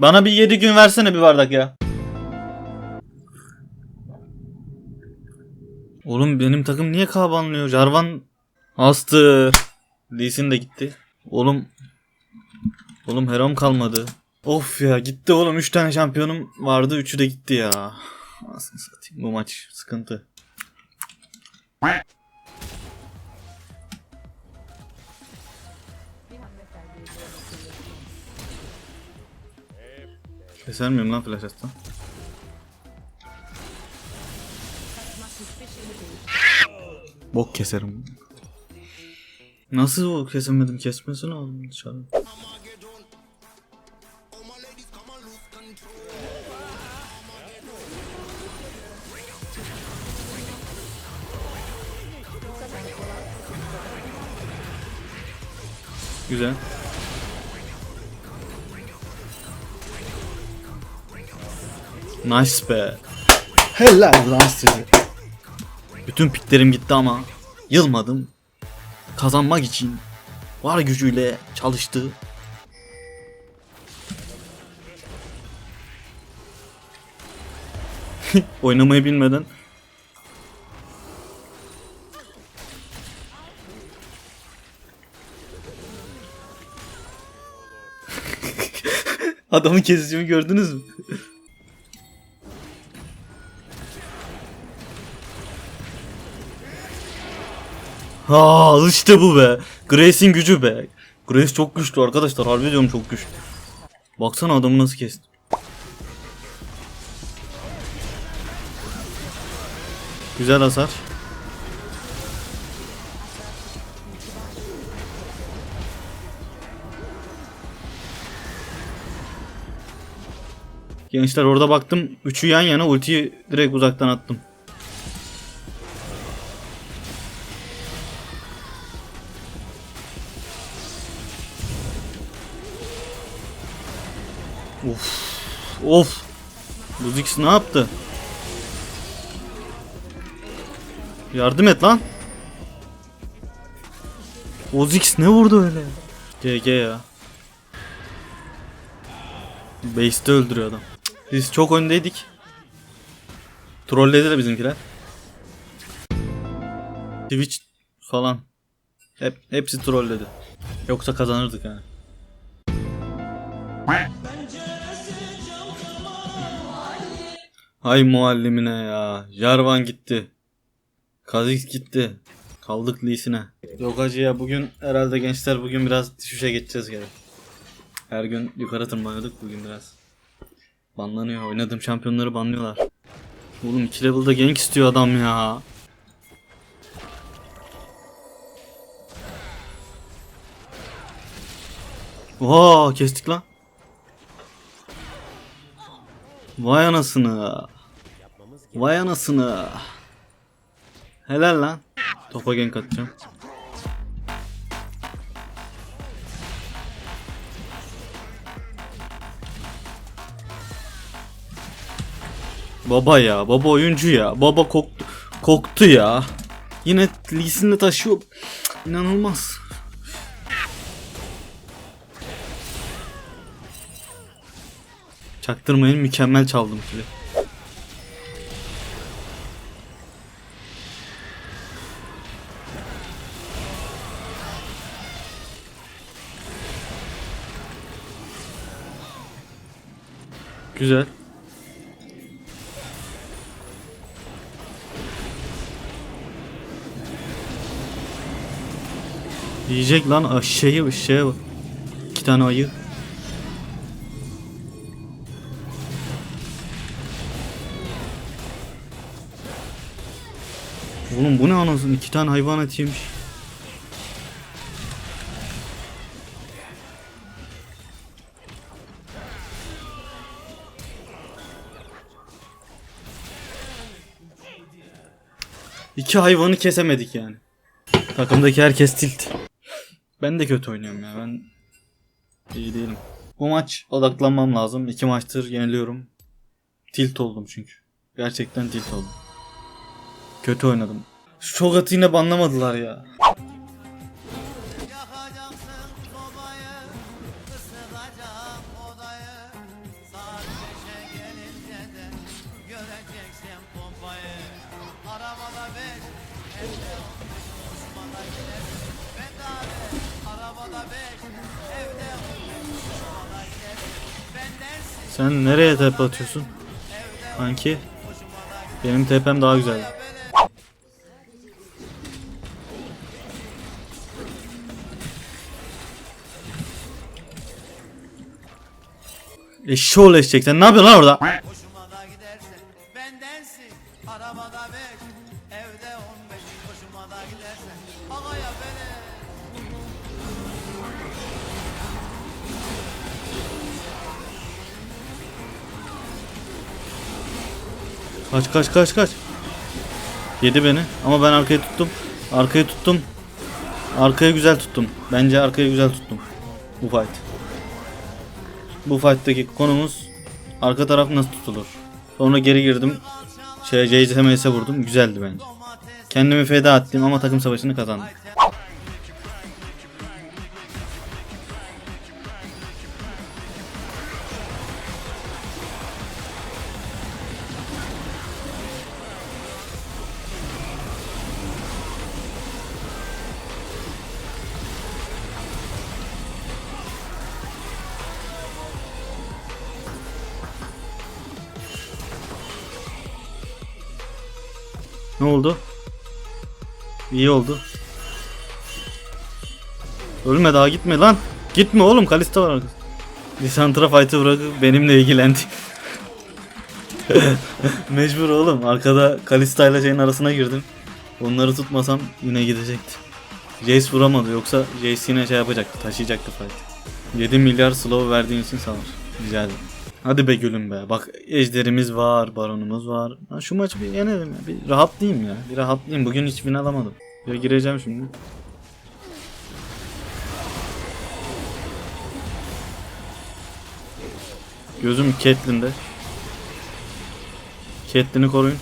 Bana bir 7 gün versene bir bardak ya. Oğlum benim takım niye kabanlıyor? Jarvan astı. Lee Sin de gitti. Oğlum Oğlum Herom kalmadı. Of ya gitti oğlum 3 tane şampiyonum vardı 3'ü de gitti ya. Anasını satayım bu maç sıkıntı. Keser miyim lan flash atsam? Bok keserim. Nasıl o kesemedim? Kesmesini aldım dışarı. Güzel. Nice be. Helal lan size. Bütün piklerim gitti ama yılmadım. Kazanmak için var gücüyle çalıştı. Oynamayı bilmeden Adamın kesicimi gördünüz mü? Ha işte bu be. Grace'in gücü be. Grace çok güçlü arkadaşlar. Harbi diyorum çok güçlü. Baksana adamı nasıl kesti. Güzel hasar. Gençler orada baktım. Üçü yan yana ultiyi direkt uzaktan attım. Of. Of. Buzix ne yaptı? Yardım et lan. Ozix ne vurdu öyle? GG ya. Base'de öldürüyor adam. Biz çok öndeydik. Trolledi de bizimkiler. Twitch falan. Hep, hepsi trolledi. Yoksa kazanırdık yani. Hay muallimine ya. Jarvan gitti. Kha'Zix gitti. Kaldık Lee'sine. Yok hacı ya bugün herhalde gençler bugün biraz düşüşe geçeceğiz gene. Her gün yukarı tırmanıyorduk bugün biraz. Banlanıyor. Oynadığım şampiyonları banlıyorlar. Oğlum 2 level'da gank istiyor adam ya. Oha kestik lan. Vay anasını. Vay anasını. Helal lan. Topa gank atacağım. Baba ya, baba oyuncu ya. Baba koktu, koktu ya. Yine Lee Sin'le taşıyor. İnanılmaz. Çaktırmayın mükemmel çaldım kili. Güzel. Yiyecek lan aşağıya aşağıya bak. İki tane ayı. Oğlum bu ne anasını iki tane hayvan yemiş. İki hayvanı kesemedik yani. Takımdaki herkes tilt. Ben de kötü oynuyorum ya. Ben iyi değilim. Bu maç odaklanmam lazım. İki maçtır yeniliyorum. Tilt oldum çünkü. Gerçekten tilt oldum. Kötü oynadım. Şogat'ı yine banlamadılar ya. Sen nereye tepe atıyorsun? Sanki benim tepem daha güzel. Eşşoğlu eşek sen ne yapıyorsun lan orada? Hoşuma da gidersen bendensin Arabada beş evde on beş Hoşuma da gidersen ağaya bele Kaç kaç kaç kaç. Yedi beni ama ben arkayı tuttum. Arkayı tuttum. Arkayı güzel tuttum. Bence arkayı güzel tuttum. Bu fight. Bu fight'taki konumuz arka taraf nasıl tutulur. Sonra geri girdim. Şey JCMS'e vurdum. Güzeldi bence. Kendimi feda ettim ama takım savaşını kazandık. Oldu? İyi oldu. Ölme daha gitme lan. Gitme oğlum Kalista var. Lisantra fight'ı bırakıp benimle ilgilendi. Mecbur oğlum. Arkada Kalista ile şeyin arasına girdim. Onları tutmasam yine gidecekti. Jace vuramadı yoksa Jace yine şey yapacaktı. Taşıyacaktı fight. 7 milyar slow verdiğin için sağ ol. Rica. Hadi be gülüm be. Bak ejderimiz var, baronumuz var. Ha, şu maçı bir yenelim. Bir rahatlayayım ya. Bir rahatlayayım. Bugün hiç win alamadım. Ya gireceğim şimdi. Gözüm Catelyn'de. Catelyn'i koruyun.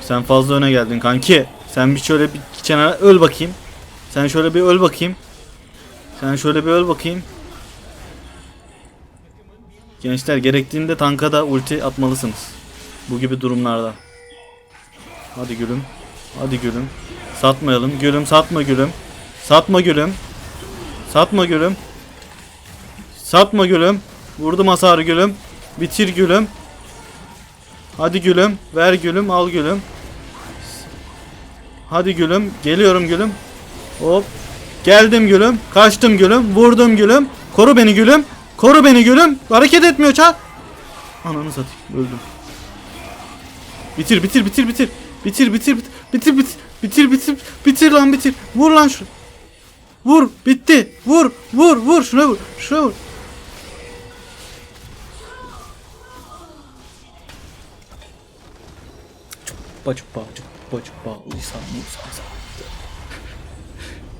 Sen fazla öne geldin kanki. Sen bir şöyle bir kenara öl bakayım. Sen şöyle bir öl bakayım. Sen şöyle bir öl bakayım. Gençler gerektiğinde tanka da ulti atmalısınız. Bu gibi durumlarda. Hadi gülüm. Hadi gülüm. Satmayalım. Gülüm satma gülüm. Satma gülüm. Satma gülüm. Satma gülüm. Vurdum hasarı gülüm. Bitir gülüm. Hadi gülüm. Ver gülüm. Al gülüm. Hadi gülüm. Geliyorum gülüm. Hop. Geldim gülüm. Kaçtım gülüm. Vurdum gülüm. Koru beni gülüm. Koru beni gülüm. Hareket etmiyor çak. Ananı satayım. Öldüm. Bitir bitir bitir bitir. Bitir bitir bitir. Bitir bitir. Bitir bitir. Bitir lan bitir. Vur lan şu. Vur. Bitti. Vur. Vur. Vur. Şuna vur. Şuna vur. Çupa çupa çupa çupa. Uysan uysan.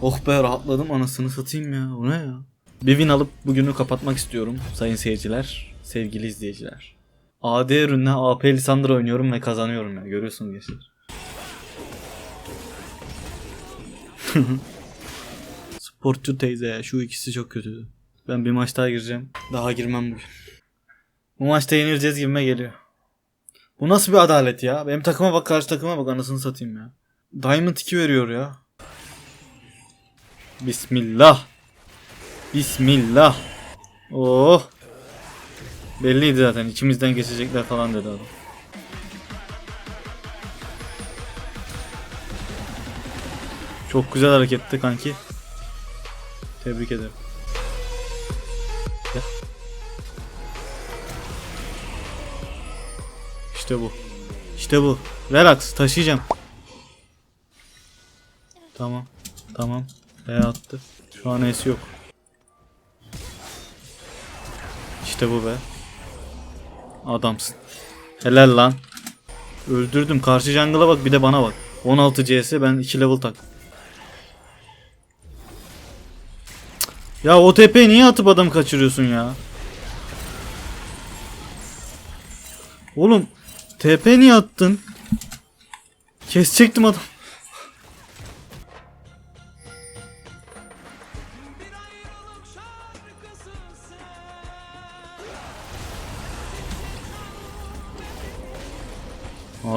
Oh be rahatladım anasını satayım ya. O ne ya? Bir win alıp bugünü kapatmak istiyorum sayın seyirciler, sevgili izleyiciler. AD ürünle AP Lisandra oynuyorum ve kazanıyorum ya. Görüyorsunuz gençler. Sportçu teyze şu ikisi çok kötü. Ben bir maç daha gireceğim. Daha girmem bugün. Bu maçta yenileceğiz gibime geliyor. Bu nasıl bir adalet ya? Benim takıma bak karşı takıma bak anasını satayım ya. Diamond 2 veriyor ya. Bismillah. Bismillah. Oh. Belliydi zaten içimizden geçecekler falan dedi adam. Çok güzel hareketti kanki. Tebrik ederim. İşte bu. İşte bu. Relax taşıyacağım. Tamam. Tamam. B attı. Şu an es yok. İşte bu be. Adamsın. Helal lan. Öldürdüm. Karşı jungle'a bak bir de bana bak. 16 CS ben 2 level tak. Ya o tepeye niye atıp adam kaçırıyorsun ya? Oğlum TP niye attın? Kesecektim adam.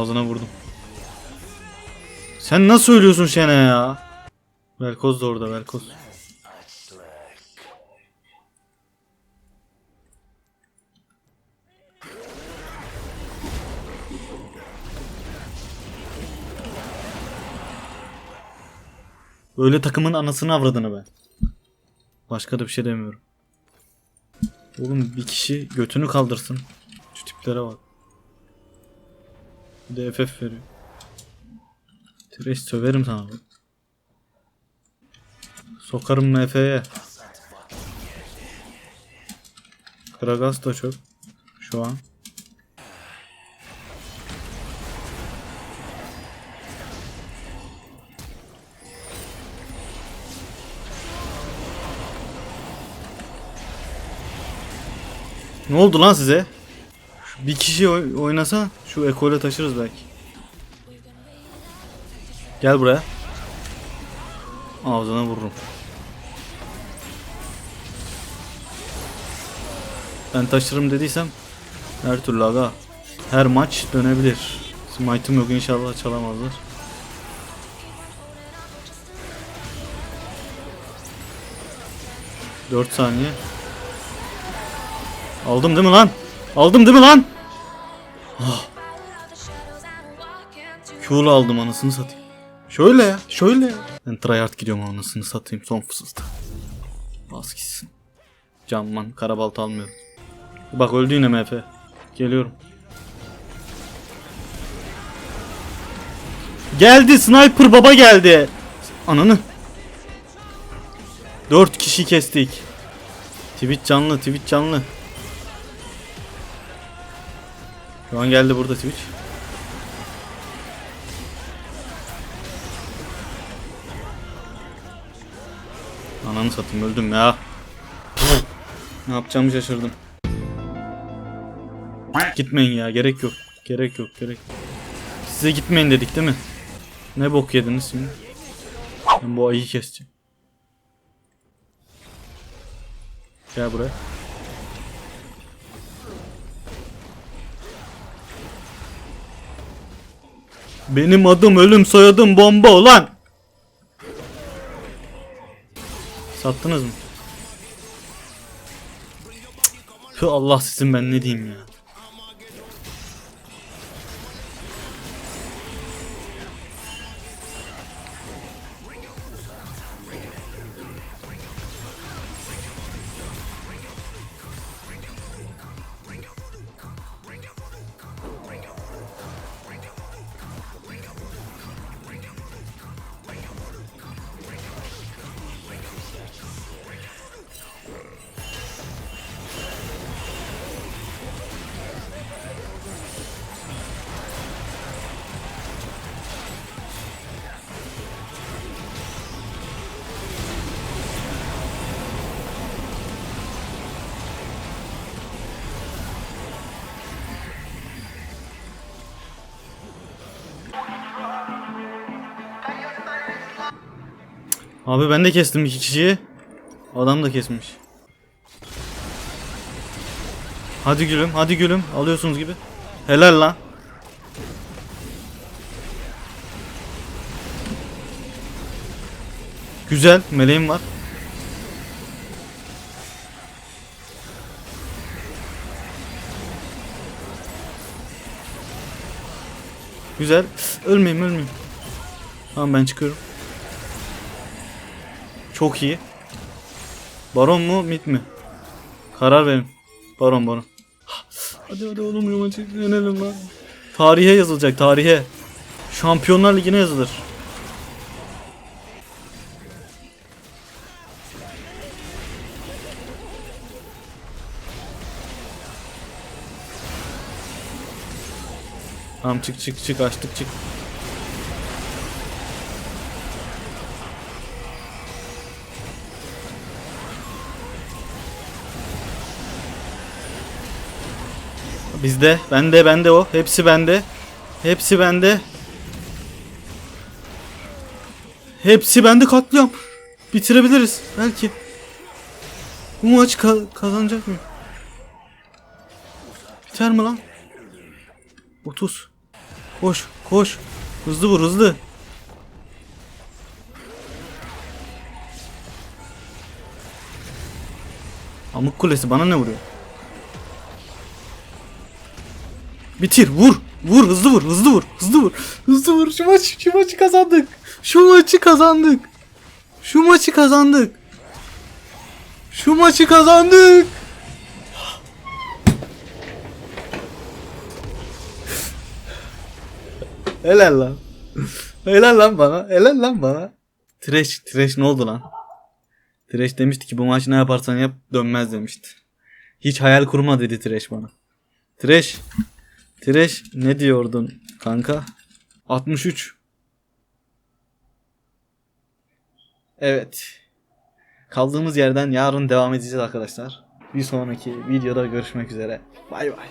Ağzına vurdum. Sen nasıl ölüyorsun Şene ya? Velkoz da orada Velkoz. Böyle takımın anasını avradını be. Başka da bir şey demiyorum. Oğlum bir kişi götünü kaldırsın. Şu tiplere bak. Bir de FF veriyor. Trash söverim sana bak. Sokarım MF'ye. Kragas da çok. Şu an. Ne oldu lan size? Bir kişi oy- oynasa şu ekole taşırız belki. Gel buraya. Ağzına vururum. Ben taşırım dediysem her türlü aga. Her maç dönebilir. Smite'ım yok inşallah çalamazlar. Dört saniye. Aldım değil mi lan? Aldım değil mi lan? Q'lu aldım anasını satayım. Şöyle ya, şöyle ya. Ben tryhard gidiyorum anasını satayım son fısıltı. Bas gitsin. Camman, karabalta almıyorum. Bak öldü yine MF. Geliyorum. Geldi sniper baba geldi. Ananı. Dört kişi kestik. Twitch canlı, Twitch canlı. Şu an geldi burada Twitch. Ananı satayım öldüm ya. ne yapacağımı şaşırdım. Gitmeyin ya gerek yok. Gerek yok gerek. Size gitmeyin dedik değil mi? Ne bok yediniz şimdi? Ben bu ayıyı keseceğim. Gel buraya. Benim adım ölüm soyadım bomba olan. Sattınız mı? Tüh Allah sizin ben ne diyeyim ya. Abi ben de kestim iki kişiyi. Adam da kesmiş. Hadi gülüm, hadi gülüm. Alıyorsunuz gibi. Helal lan. Güzel, meleğim var. Güzel. Ölmeyeyim, ölmeyeyim. Tamam ben çıkıyorum. Çok iyi. Baron mu mid mi? Karar verin. Baron baron. Hadi hadi oğlum yuma çek yenelim lan. Tarihe yazılacak tarihe. Şampiyonlar Ligi'ne yazılır. Tamam çık çık çık açtık çık. Bizde, bende, bende o. Hepsi bende. Hepsi bende. Hepsi bende katliam. Bitirebiliriz belki. Bu maç ka- kazanacak mı? Biter mi lan? 30. Koş, koş. Hızlı vur, hızlı. Amık kulesi bana ne vuruyor? Bitir vur. Vur hızlı vur hızlı vur hızlı vur. Hızlı vur şu maç şu maçı kazandık. Şu maçı kazandık. Şu maçı kazandık. Şu maçı kazandık. Helal lan. Helal lan bana. Helal lan bana. Trash, Trash ne oldu lan? Trash demişti ki bu maç ne yaparsan yap dönmez demişti. Hiç hayal kurma dedi Trash bana. Trash. Trash ne diyordun kanka? 63. Evet. Kaldığımız yerden yarın devam edeceğiz arkadaşlar. Bir sonraki videoda görüşmek üzere. Bay bay.